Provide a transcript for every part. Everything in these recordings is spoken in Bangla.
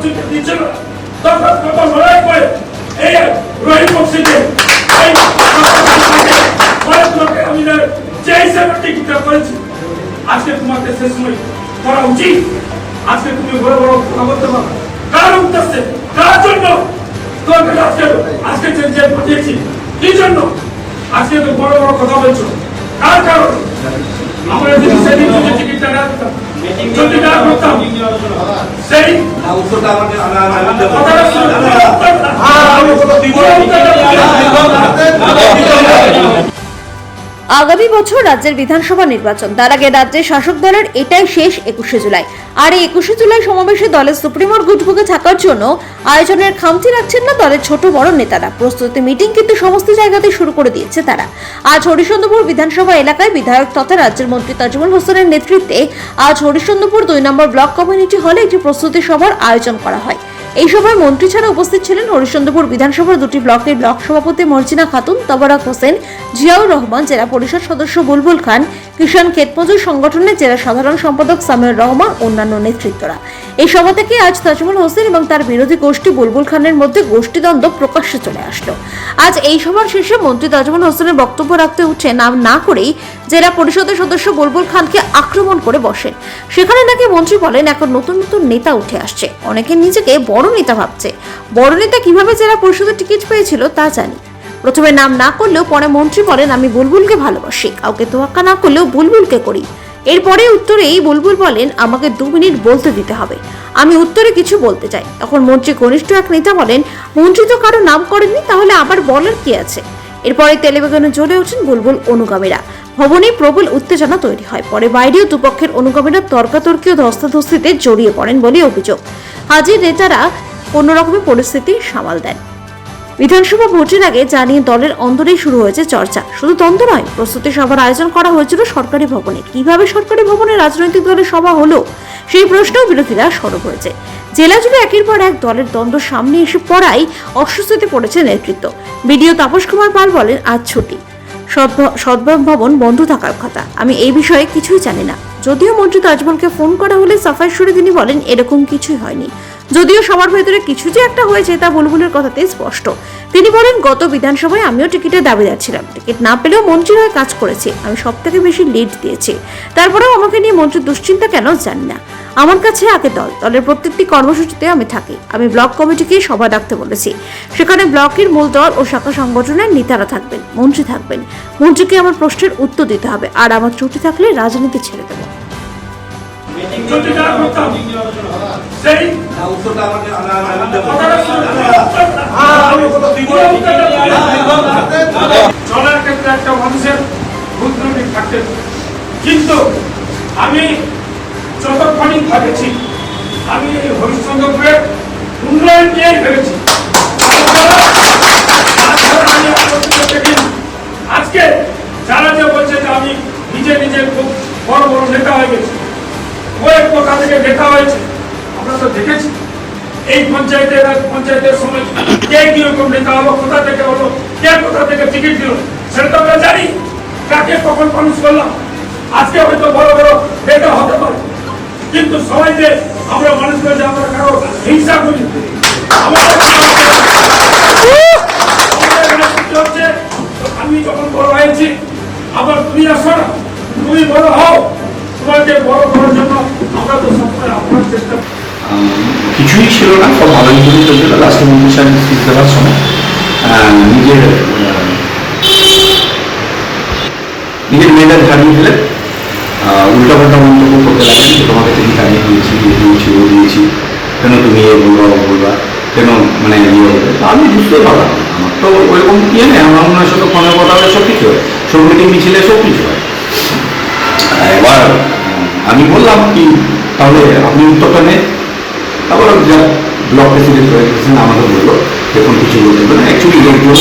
কর্মসূচি দিচ্ছিল তখন কত লড়াই করে এই রহিম লোকে আমি যে হিসেবে টিকিটটা করেছি। আজকে তোমাকে শেষ সময় করা উচিত। আজকে তুমি বড় বড় কথা বলতে পারো। কার উদ্দেশ্যে? কার জন্য? তোমাকে আজকে আজকে যে যে পাঠিয়েছি, কি জন্য? আজকে তো বড় বড় কথা বলছো। কার কারণে? আমরা যদি সেদিন টিকিটটা না দিতাম যদি না করতাম সেই কথাটা আগামী বছর রাজ্যের বিধানসভা নির্বাচন। তার আগে রাজ্যের শাসক দলের এটাই শেষ একুশে জুলাই। আর এই একুশে জুলাই সমাবেশে দলের সুপ্রিমোর গুটবুকে থাকার জন্য আয়োজনের খামতি রাখছেন না দলের ছোট বড় নেতারা। প্রস্তুতি মিটিং কিন্তু সমস্ত জায়গাতে শুরু করে দিয়েছে তারা। আজ হরিশ্চন্দ্রপুর বিধানসভা এলাকায় বিধায়ক তথা রাজ্যের মন্ত্রী তাজমুল হোসেনের নেতৃত্বে আজ হরিশ্চন্দ্রপুর দুই নম্বর ব্লক কমিউনিটি হলে একটি প্রস্তুতি সভার আয়োজন করা হয়। এই সভায় মন্ত্রী ছাড়া উপস্থিত ছিলেন হরিশ্চন্দ্রপুর বিধানসভার দুটি ব্লকের ব্লক সভাপতি মর্জিনা খাতুন, তবরাক হোসেন, জিয়াউর রহমান, জেলা পরিষদ সদস্য বুলবুল খান কিষাণ ক্ষেতমজুর সংগঠনের জেলা সাধারণ সম্পাদক সামিউর রহমান, অন্যান্য নেতৃত্বরা। এই সভা থেকে আজ তাজমুল হোসেন এবং তার বিরোধী গোষ্ঠী বুলবুল খানের মধ্যে গোষ্ঠীদ্বন্দ্ব প্রকাশ্যে চলে আসলো। আজ এই সভার শেষে মন্ত্রী তাজমুল হোসেনের বক্তব্য রাখতে উঠে নাম না করেই জেলা পরিষদের সদস্য বুলবুল খানকে আক্রমণ করে বসেন। সেখানে নাকি মন্ত্রী বলেন, এখন নতুন নতুন নেতা উঠে আসছে। অনেকে নিজেকে বড় নেতা ভাবছে। বড় নেতা কীভাবে জেলা পরিষদের টিকিট পেয়েছিল তা জানি। প্রথমে নাম না করলেও পরে মন্ত্রী বলেন, আমি বুলবুলকে ভালোবাসি। কাউকে তোয়াক্কা না করলেও বুলবুলকে করি। এরপরে উত্তরেই বুলবুল বলেন, আমাকে দু মিনিট বলতে দিতে হবে। আমি উত্তরে কিছু বলতে চাই। তখন মন্ত্রী ঘনিষ্ঠ এক নেতা বলেন, মন্ত্রী তো কারও নাম করেননি, তাহলে আবার বলার কি আছে? এরপরে তেলেবেগুনে জ্বলে ওঠেন বুলবুল অনুগামীরা। ভবনে প্রবল উত্তেজনা তৈরি হয়। পরে বাইরেও দুপক্ষের অনুগামীরা তর্কাতর্কি ও ধস্তাধস্তিতে জড়িয়ে পড়েন বলে অভিযোগ। হাজির নেতারা কোনো রকমের পরিস্থিতি সামাল দেন। বিধানসভা ভোটের আগে জানিয়ে দলের অন্দরেই শুরু হয়েছে চর্চা। শুধু দ্বন্দ্ব নয়, প্রস্তুতি সভার আয়োজন করা হয়েছিল সরকারি ভবনে। কীভাবে সরকারি ভবনে রাজনৈতিক দলের সভা হলো, সেই প্রশ্নেও বিরোধীরা সরব হয়েছে। জেলা জুড়ে একের পর এক দলের দ্বন্দ্ব সামনে এসে পড়াই অস্বস্তিতে পড়েছে নেতৃত্ব। বিডিও তাপস কুমার পাল বলেন, আজ ছুটি। সদ্ভ- সদ্ভাব ভবন বন্ধ থাকার কথা। আমি এই বিষয়ে কিছুই জানি না। যদিও মন্ত্রী তাজমলকে ফোন করা হলে সাফাই সুরে তিনি বলেন, এরকম কিছুই হয়নি। যদিও সবার ভেতরে কিছু যে একটা হয়েছে তা বুলবুলের কথাতেই স্পষ্ট। তিনি বলেন, গত বিধানসভায় আমিও টিকিটের দাবিদার ছিলাম টিকিট না পেলেও মন্ত্রীর হয়ে কাজ করেছি। আমি সব থেকে বেশি লিড দিয়েছি। তারপরেও আমাকে নিয়ে মন্ত্রীর দুশ্চিন্তা কেন জানি না। আমার কাছে আগে দল, দলের প্রত্যেকটি কর্মসূচিতে আমি থাকি। আমি ব্লক কমিটিকে সভা ডাকতে বলেছি। সেখানে ব্লকের মূল দল ও শাখা সংগঠনের নেতারা থাকবেন, মন্ত্রী থাকবেন। মন্ত্রীকে আমার প্রশ্নের উত্তর দিতে হবে। আর আমার ত্রুটি থাকলে রাজনীতি ছেড়ে দেবো। যদি করতাম সেই। চলার ক্ষেত্রে একটা মানুষের কিন্তু আমি যতক্ষণই ভাবেছি আমি এই হরিশ্চন্দ্রপুরের উন্নয়ন নিয়ে ভেবেছি তাছাড়া আমি আর কিছু দেখিনি। আজকে যারা যে বলছে যে আমি নিজে নিজে খুব বড় বড় নেতা হয়ে গেছি কয়েক কোথা থেকে নেতা হয়েছে আমরা তো দেখেছি এই পঞ্চায়েতের পঞ্চায়েতের সময় কে কীরকম নেতা হলো, কোথা থেকে হলো, কে কোথা থেকে টিকিট দিল, সেটা তো আমরা জানি। কাকে কখন মানুষ করলাম? আজকে হয়তো বড় বড় নেতা হতে পারে। কিন্তু সবাই যে আমরা মানুষ করে যে আমরা কারও হিংসা করি আমি যখন বড় হয়েছি, আবার তুমি আসো তুমি বড় হও, তোমাকে বড় করার জন্য আমরা তো সবসময় আপনার চেষ্টা। কিছুই ছিল না, সব ভালোই করে চলছিল। লাস্টে মন্ত্রী সাহেব স্পিচ দেওয়ার সময় নিজের নিজের মেয়েদের হারিয়ে ফেলে উল্টা পাল্টা মন্তব্য করতে লাগেন যে, তোমাকে তুমি হারিয়ে দিয়েছি এ দিয়েছি, ও দিয়েছি। কেন তুমি এ বলবা, ও বলবা? কেন মানে ইয়ে হবে? আমি বুঝতে পারলাম আমার তো ওইরকম ইয়ে নেই, আমার মনে হয় শুধু ফোনে কথা হলে সব কিছু হয়। সব মিটিং মিছিলে সব কিছু হয়। এবার আমি বললাম কি, তাহলে আপনি উত্তরটা নেন। তারপর যা ব্লক প্রেসিডেন্ট হয়ে আমাকে বলল দেখুন কিছু বলতে পারেন অ্যাকচুয়ালি এগুলো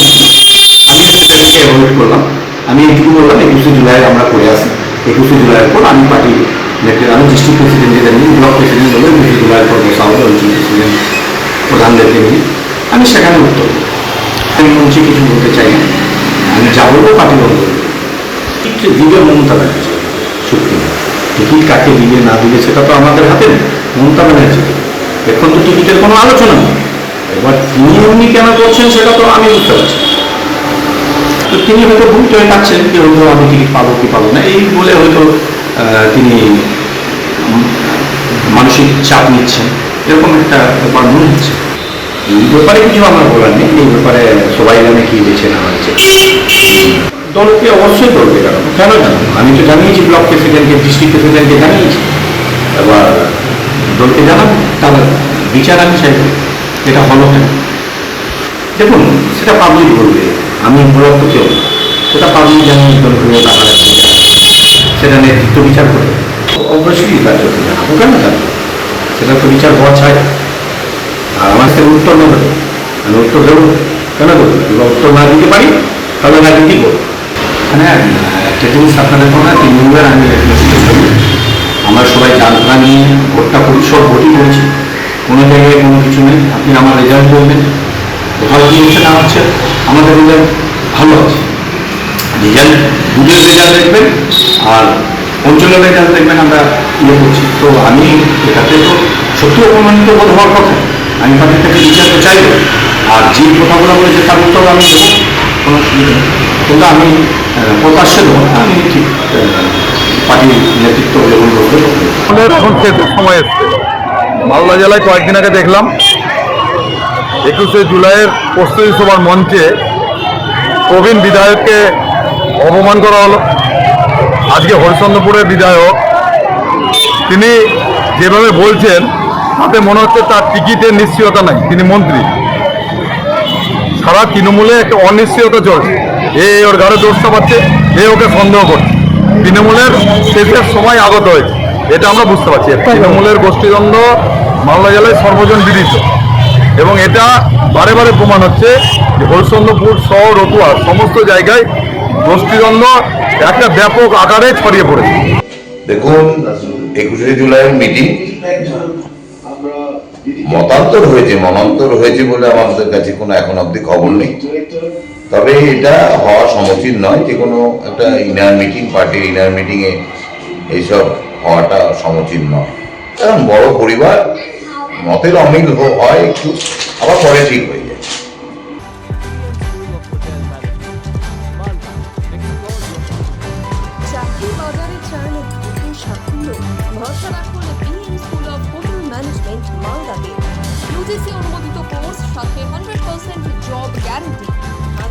আমি সেটাকে অ্যাভয়েড করলাম। আমি এইটুকু বললাম, একুশে জুলাই আমরা করে আসি। একুশে জুলাইয়ের পর আমি পার্টি আমি ডিস্ট্রিক্ট প্রেসিডেন্ট যেটা নিই ব্লক প্রেসিডেন্ট বলে একুশে জুলাইয়ের পর বসা হবে অঞ্চল প্রেসিডেন্ট প্রধানদেরকে নিয়ে। আমি সেখানে উত্তর আমি মঞ্চে কিছু বলতে চাই না। আমি যা বলব পার্টি বলব। ঠিক দিবে মমতা ব্যানার্জি। সুপ্রিম টিকিট কাকে দিবে, না দিবে, সেটা তো আমাদের হাতে নেই। মমতা ব্যানার্জি। এখন তো টিকিটের কোনো আলোচনা নেই। এবার তিনি এমনি কেন করছেন সেটা তো আমি বুঝতে পারছি তো তিনি হয়তো ভুলতে হয়ে থাকছেন যে হয়তো আমি টিকিট পাবো কি পাবো না, এই বলে হয়তো তিনি মানসিক চাপ নিচ্ছেন। এরকম একটা ব্যাপার মনে হচ্ছে। এই ব্যাপারে কিছু আমার বলার নেই, এই ব্যাপারে সবাই জানে কি বেছে নেওয়া হয়েছে। দলকে অবশ্যই দলকে জানাব। কেন জানাব? আমি তো জানিয়েছি ব্লক প্রেসিডেন্টকে, ডিস্ট্রিক্ট প্রেসিডেন্টকে জানিয়েছি। এবার দলকে জানাব তার বিচার আমি চাইব এটা হলো কেন? দেখুন, সেটা পাবলিক বলবে, আমি তো কেউ সেটা পাবলিক জানি দলপ্রিয় টাকা রাখছে সেটা নেতৃত্ব বিচার করবে অবশ্যই রাজ্যকে জানাব কেন জানাব সেটা তো বিচার হওয়া চাই। আর আমার সে উত্তর নেবে। আমি উত্তর দেবো। কেন দেবো? উত্তর না দিতে পারি, তাহলে রাজনীতি করব। মানে একটা জিনিস আপনাদের কোনো তৃণমূলের আমি করি আমরা সবাই জানতা নিয়ে ভোটটা করি সব ভোটই করেছি কোনো জায়গায় কোনো কিছু নেই। আপনি আমার রেজাল্ট বলবেন। কোথাও কি হচ্ছে না হচ্ছে, আমাদের রেজাল্ট ভালো আছে। রেজাল্ট দুধের রেজাল্ট দেখবেন আর অঞ্চলের রেজাল্ট দেখবেন আমরা ইয়ে করছি। তো আমি এটাতে তো সত্যি অপমানিত বোধ হওয়ার কথা। আমি তাদের থেকে বিচার তো চাইব। আর যে কথাগুলো বলেছে তার উত্তর আমি দেবো। কোনো নেই। কিন্তু আমি প্রকাশ্যে দেবো আমি ঠিক সময় মালদা জেলায় কয়েকদিন আগে দেখলাম, একুশে জুলাইয়ের প্রস্তুতি সভার মঞ্চে প্রবীণ বিধায়ককে অপমান করা হলো। আজকে হরিচন্দ্রপুরের বিধায়ক, তিনি যেভাবে বলছেন, তাতে মনে হচ্ছে তার টিকিটের নিশ্চয়তা নাই, তিনি মন্ত্রী। সারা তৃণমূলে একটা অনিশ্চয়তা চলছে। এ ওর ঘরে দোষটা পাচ্ছে এ ওকে সন্দেহ করছে। তৃণমূলের শেষের সময় আগত হয়েছে। এটা আমরা বুঝতে পারছি। তৃণমূলের গোষ্ঠীদ্বন্দ্ব মালদা জেলায় সর্বজন বিদিত। এবং এটা বারে বারে প্রমাণ হচ্ছে যে হরিশ্চন্দ্রপুর, শহর, রতুয়া সমস্ত জায়গায় গোষ্ঠীদ্বন্দ্ব একটা ব্যাপক আকারে ছড়িয়ে পড়েছে। দেখুন, একুশে জুলাইয়ের মিটিং। মতান্তর হয়েছে মনান্তর হয়েছে বলে আমাদের কাছে কোনো এখন অবধি খবর নেই। তবে এটা হওয়া সমীচীন নয় যে কোনো একটা ইনার মিটিং পার্টির ইনার মিটিংয়ে এইসব হওয়াটা সমীচীন নয়। কারণ বড় পরিবার, মতের অমিল হয় একটু, আবার পরে ঠিক হয়ে যায়। অনুমোদিত কোর্স সাথে hundred percent job guarantee